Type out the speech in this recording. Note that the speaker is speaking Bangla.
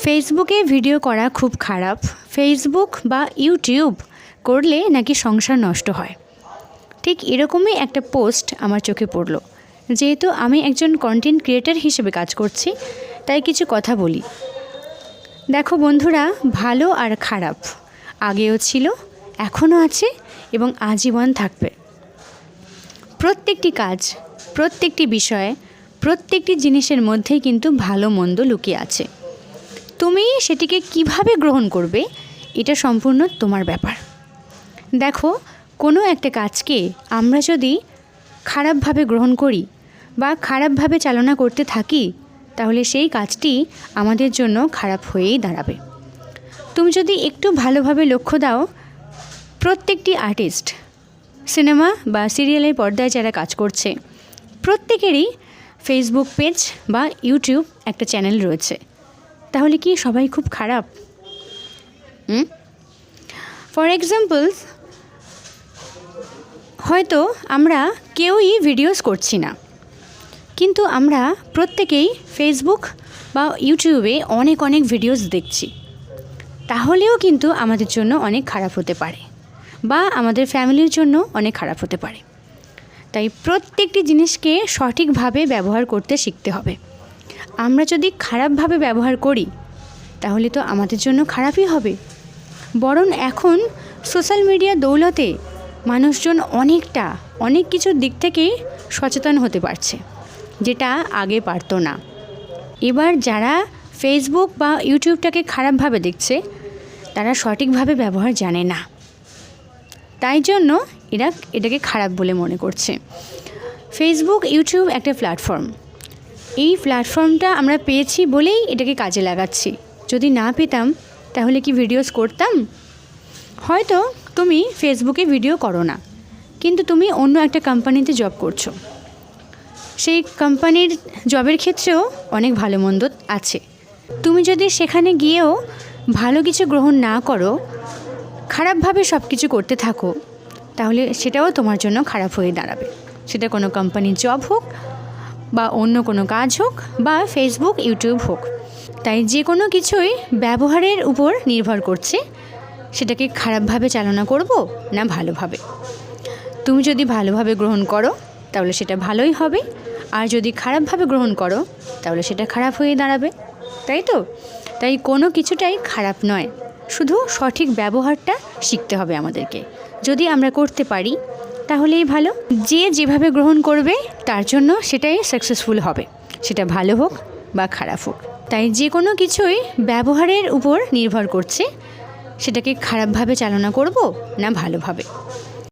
ফেসবুকে ভিডিও করা খুব খারাপ। ফেসবুক বা ইউটিউব করলে নাকি সংসার নষ্ট হয়। ঠিক এরকমই একটা পোস্ট আমার চোখে পড়ল। যেহেতু আমি একজন কন্টেন্ট ক্রিয়েটার হিসেবে কাজ করছি, তাই কিছু কথা বলি। দেখো বন্ধুরা, ভালো আর খারাপ। আগেও ছিল, এখনও আছে এবং আজীবন থাকবে। প্রত্যেকটি কাজ, প্রত্যেকটি বিষয়ে, প্রত্যেকটি জিনিসের মধ্যেই কিন্তু ভালো মন্দ লুকিয়ে আছে। তুমি সেটিকে কীভাবে গ্রহণ করবে, এটা সম্পূর্ণ তোমার ব্যাপার। দেখো, কোনো একটা কাজকে আমরা যদি খারাপভাবে গ্রহণ করি বা খারাপভাবে চালনা করতে থাকি, তাহলে সেই কাজটি আমাদের জন্য খারাপ হয়েই দাঁড়াবে। তুমি যদি একটু ভালোভাবে লক্ষ্য দাও, প্রত্যেকটি আর্টিস্ট, সিনেমা বা সিরিয়ালের পর্দায় যারা কাজ করছে, প্রত্যেকেরই ফেসবুক পেজ বা ইউটিউব একটা চ্যানেল রয়েছে। তাহলে কি সবাই খুব খারাপ? ফর এক্সাম্পল হয়তো আমরা কেউই ভিডিওস করছি না। কিন্তু আমরা প্রত্যেকেই ফেসবুক বা ইউটিউবে অনেক অনেক ভিডিওস দেখছি। তাহলেও কিন্তু আমাদের জন্য অনেক খারাপ হতে পারে বা আমাদের ফ্যামিলির জন্য অনেক খারাপ হতে পারে। তাই প্রত্যেকটি জিনিসকে সঠিকভাবে ব্যবহার করতে শিখতে হবে। আমরা যদি খারাপভাবে ব্যবহার করি, তাহলে তো আমাদের জন্য খারাপই হবে। বরং এখন সোশ্যাল মিডিয়া দৌলতে মানুষজন অনেকটা, অনেক কিছুর দিক থেকেই সচেতন হতে পারছে, যেটা আগে পারতো না। এবার যারা ফেসবুক বা ইউটিউবটাকে খারাপভাবে দেখছে, তারা সঠিকভাবে ব্যবহার জানে না। তাই জন্য এরা এটাকে খারাপ বলে মনে করছে। ফেসবুক ইউটিউব একটা প্ল্যাটফর্ম এই প্ল্যাটফর্মটা আমরা পেয়েছি বলেই এটাকে কাজে লাগাচ্ছি। যদি না পেতাম, তাহলে কি ভিডিওস করতাম? হয়তো তুমি ফেসবুকে ভিডিও করো না, কিন্তু তুমি অন্য একটা কোম্পানিতে জব করছ। সেই কোম্পানির জবের ক্ষেত্রেও অনেক ভালো মন্দ আছে। তুমি যদি সেখানে গিয়েও ভালো কিছু গ্রহণ না করো, খারাপভাবে সব কিছু করতে থাকো, তাহলে সেটাও তোমার জন্য খারাপ হয়ে দাঁড়াবে। সেটা কোনো কোম্পানির জব হোক বা অন্য কোনো কাজ হোক বা ফেসবুক ইউটিউব হোক। তাই যে কোনো কিছুই ব্যবহারের উপর নির্ভর করছে। সেটাকে খারাপভাবে চালনা করব না ভালোভাবে? তুমি যদি ভালোভাবে গ্রহণ করো, তাহলে সেটা ভালোই হবে। আর যদি খারাপভাবে গ্রহণ করো, তাহলে সেটা খারাপ হয়ে দাঁড়াবে। তাই তো? তাই কোনো কিছুটাই খারাপ নয়। শুধু সঠিক ব্যবহারটা শিখতে হবে আমাদেরকে। যদি আমরা করতে পারি তাহলেই ভালো। যে যেভাবে গ্রহণ করবে, তার জন্য সেটাই সাকসেসফুল হবে। সেটা ভালো হোক বা খারাপ হোক। তাই যে কোনো কিছুই ব্যবহারের উপর নির্ভর করছে। সেটাকে খারাপভাবে চালনা করব না ভালোভাবে?